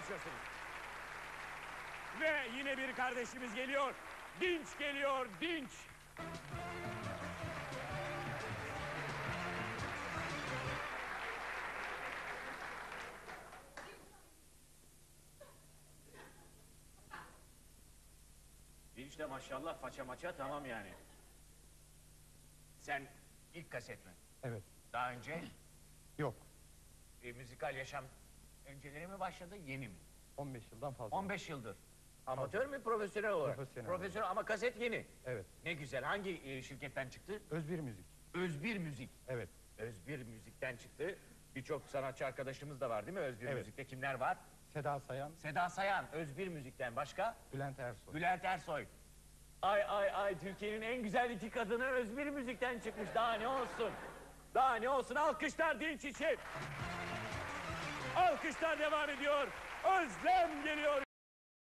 geçiyorsunuz. Ve yine bir kardeşimiz geliyor. Dinç geliyor, dinç. Dinç de maşallah faça maça tamam yani. Sen ilk kaset mi? Evet. Daha önce Yok. e, müzikal yaşam önceleri mi başladı, yeni mi? 15 yıldan fazla. 15 yıldır. Amatör mü, profesyonel olarak? Profesyonel. ama kaset yeni. Evet. Ne güzel. Hangi e, şirketten çıktı? Özbir müzik. Özbir Müzik. Evet. Özbir Müzik'ten çıktı. Birçok sanatçı arkadaşımız da var değil mi Özbir Evet. Müzik'te? Kimler var? Seda Sayan, Seda Sayan, Özbir Müzik'ten başka? Bülent Ersoy. Bülent Ersoy. Ay ay ay Türkiye'nin en güzel iki kadını Özbir Müzik'ten çıkmış. Daha ne olsun? Daha ne olsun? Alkışlar Dinç için. Alkışlar devam ediyor. Özlem geliyor.